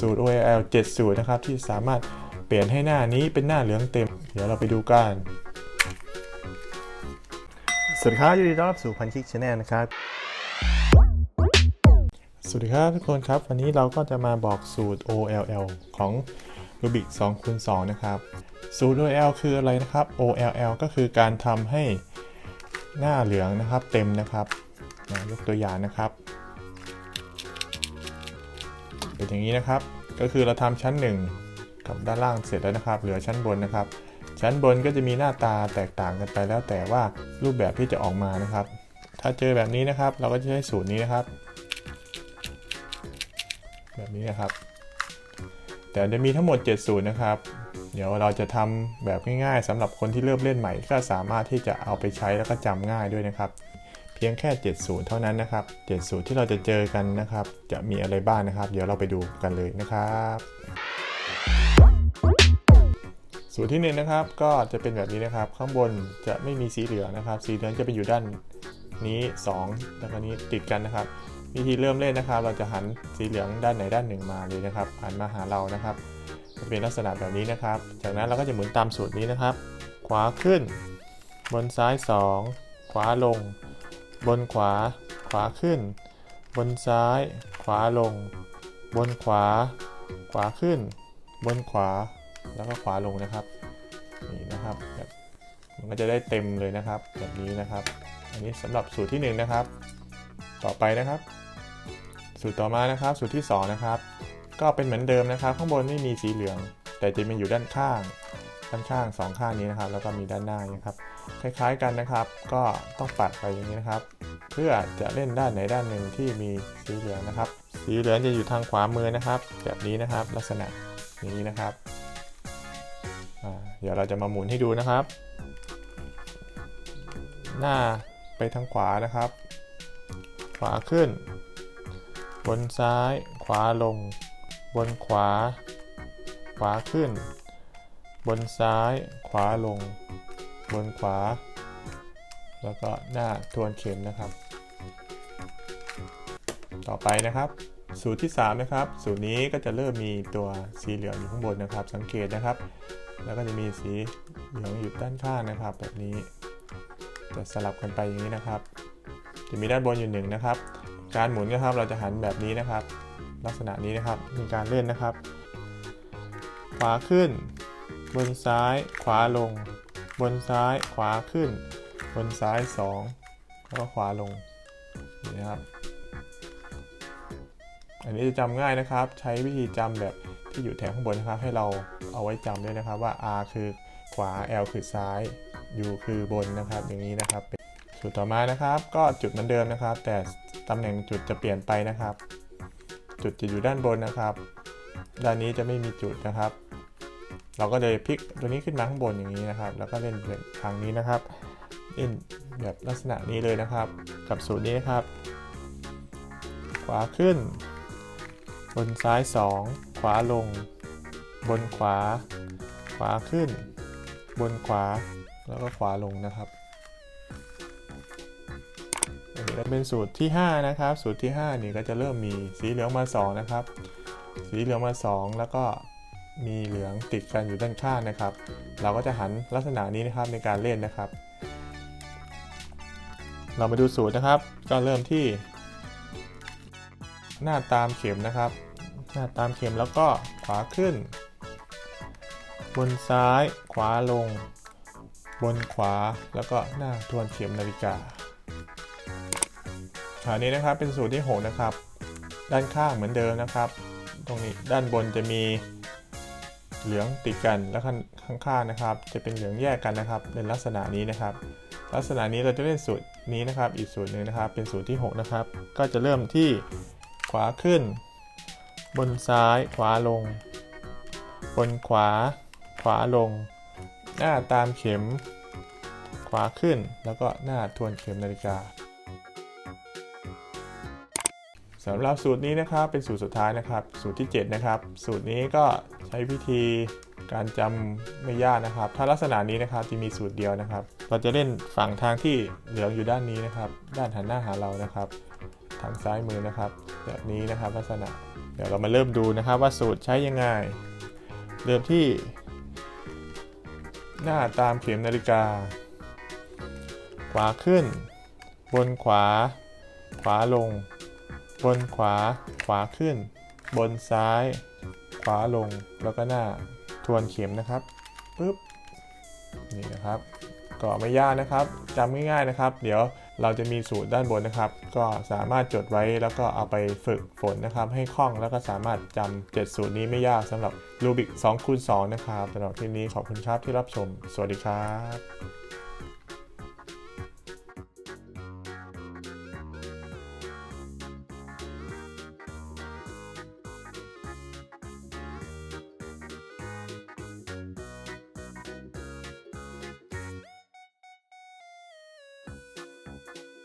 สูตร OLL 7 สูตรนะครับ ที่สามารถเปลี่ยนให้หน้านี้เป็นหน้าเหลืองเต็ม เดี๋ยวเราไปดูกัน สวัสดีครับยินดีต้อนรับสู่พันคิกชาแนลนะครับ สวัสดีครับทุกคนครับ วันนี้เราก็จะมาบอกสูตร OLL ของ Rubik 2คูณ2นะครับ สูตร OLL คืออะไรนะครับ OLL ก็คือการทำให้หน้าเหลืองนะครับเต็มนะครับนะยกตัวอย่างนะครับ เป็นอย่างนี้นะครับ ก็คือเราทำชั้น 1 กับด้านล่างเสร็จแล้วนะครับ เหลือชั้นบนนะครับ ชั้นบนก็จะมีหน้าตาแตกต่างกันไปแล้วแต่ว่ารูปแบบที่จะออกมานะครับ ถ้าเจอแบบนี้นะครับ เราก็จะใช้สูตรนี้นะครับ แบบนี้นะครับ แต่จะมีทั้งหมด 7 สูตรนะครับ เดี๋ยวเราจะทำแบบง่ายๆสำหรับคนที่เริ่มเล่นใหม่ ก็สามารถที่จะเอาไปใช้แล้วก็จำง่ายด้วยนะครับ พียงแค่7สูตรเท่านั้นนะครับ7สูตรที่เราจะเจอกันนะครับ จะมีอะไรบ้างนะครับ เดี๋ยวเราไปดูกันเลยนะครับสูตรที่หนึ่งนะครับ ก็จะเป็นแบบนี้นะครับ ข้างบนจะไม่มีสีเหลืองนะครับ สีเหลืองจะไปอยู่ด้านนี้2แล้วก็นี้ติดกันนะครับ วิธีเริ่มเล่นนะครับ เราจะหันสีเหลืองด้านไหนด้านหนึ่งมาเลยนะครับ หันมาหาเรานะครับ จะเป็นลักษณะแบบนี้นะครับ จากนั้นเราก็จะหมุนตามสูตรนี้นะครับ ขวาขึ้น บนซ้าย 2 ขวาลง บนขวา ขวาขึ้น บนซ้าย ขวาลง บนขวา ขวาขึ้น บนขวา แล้วก็ขวาลงนะครับ นี่นะครับแบบมันก็จะได้เต็มเลยนะครับ แบบนี้นะครับ อันนี้สำหรับสูตรที่หนึ่งนะครับ ต่อไปนะครับ สูตรต่อมานะครับ สูตรที่สองนะครับ ก็เป็นเหมือนเดิมนะครับ ข้างบนไม่มีสีเหลือง แต่จะมีอยู่ด้านข้าง ด้านข้างสองข้างนี้นะครับ แล้วก็มีด้านหน้านะครับ คล้ายๆกันนะครับ ก็ต้องปัดไปอย่างนี้นะครับ เพื่อจะเล่นด้านไหนด้านหนึ่งที่มีสีเหลืองนะครับ สีเหลืองจะอยู่ทางขวามือนะครับ แบบนี้นะครับ ลักษณะนี้นะครับเดี๋ยวเราจะมาหมุนให้ดูนะครับ หน้าไปทางขวานะครับ ขวาขึ้น บนซ้าย ขวาลง บนขวา ขวาขึ้น บนซ้ายขวาลง บนขวา แล้วก็หน้าทวนเข็มนะครับ ต่อไปนะครับ สูตรที่ 3 นะครับ สูตรนี้ก็จะเริ่มมีตัวสีเหลืองอยู่ข้างบนนะครับ สังเกตนะครับ แล้วก็จะมีสีเหลืองอยู่ด้านข้างนะครับ แบบนี้จะสลับกันไปอย่างนี้นะครับ จะมีด้านบนอยู่หนึ่งนะครับ การหมุนนะครับเราจะหันแบบนี้นะครับ ลักษณะนี้นะครับมีการเล่นนะครับ ขวาขึ้น บนซ้ายขวาลง บนซ้ายขวาขึ้น บนซ้าย 2 แล้วก็ขวาลงนี่นะครับ อันนี้จะจำง่ายนะครับ ใช้วิธีจำแบบที่อยู่แถวข้างบนนะครับ ให้เราเอาไว้จำด้วยนะครับว่า R คือขวา L คือซ้าย U คือบนนะครับ อย่างนี้นะครับสูตรต่อมานะครับ ก็จุดเหมือนเดิมนะครับ แต่ตำแหน่งจุดจะเปลี่ยนไปนะครับ จุดจะอยู่ด้านบนนะครับ ด้านนี้จะไม่มีจุดนะครับ เราก็เลยพลิกตัวนี้ขึ้นมาข้างบนอย่างนี้นะครับ แล้วก็เล่นแบบทางนี้นะครับ เล่นแบบลักษณะนี้เลยนะครับ กับสูตรนี้นะครับ ขวาขึ้น บนซ้าย 2 ขวาลง บนขวา ขวาขึ้น บนขวา แล้วก็ขวาลงนะครับอันนี้ก็เป็นสูตรที่ 5 นะครับ สูตรที่ 5 นี่ก็จะเริ่มมีสีเหลืองมา 2 นะครับ สีเหลืองมา 2 แล้วก็ มีเหลืองติดกันอยู่ด้านข้างนะครับ เราก็จะหันลักษณะนี้นะครับในการเล่นนะครับ เรามาดูสูตรนะครับ ก็เริ่มที่ หน้าตามเข็มนะครับ หน้าตามเข็มแล้วก็ขวาขึ้น บนซ้ายขวาลง บนขวาแล้วก็หน้าทวนเข็มนาฬิกาอันนี้นะครับเป็นสูตรที่ 6 นะครับ ด้านข้างเหมือนเดิมนะครับ ตรงนี้ด้านบนจะมี เหลืองติดกันแล้วข้างข้างๆนะครับ จะเป็นเหลืองแยกกันนะครับ ในลักษณะนี้นะครับ ลักษณะนี้เราจะเล่นสูตรนี้นะครับ อีกสูตรหนึ่งนะครับ เป็นสูตรที่ 6 นะครับ ก็จะเริ่มที่ขวาขึ้น บนซ้ายขวาลง บนขวา ขวาลง หน้าตามเข็ม ขวาขึ้นแล้วก็หน้าทวนเข็มนาฬิกาสำหรับสูตรนี้นะครับเป็นสูตรสุดท้ายนะครับ สูตรที่ 7 นะครับ สูตรนี้ก็ ใช้วิธีการจำไม่ยากนะครับ ถ้าลักษณะนี้นะครับจะมีสูตรเดียวนะครับ เราจะเล่นฝั่งทางที่เหลืองอยู่ด้านนี้นะครับ ด้านหันหน้าหาเรานะครับ ทางซ้ายมือนะครับ แบบนี้นะครับลักษณะ เดี๋ยวเรามาเริ่มดูนะครับว่าสูตรใช้ยังไง เริ่มที่ หน้าตามเข็มนาฬิกา ขวาขึ้น บนขวา ขวาลง บนขวา ขวาขึ้น บนซ้าย ขวาลงแล้วก็หน้าทวนเข็มนะครับปึ๊บนี่นะครับ ก็ไม่ยากนะครับจำง่ายๆนะครับ เดี๋ยวเราจะมีสูตรด้านบนนะครับ ก็สามารถจดไว้แล้วก็เอาไปฝึกฝนนะครับ ให้คล่องแล้วก็สามารถจำ7สูตรนี้ไม่ยากสำหรับรูบิก2คูณ2นะครับสำหรับคลิปนี้ขอบคุณครับที่รับชม สวัสดีครับ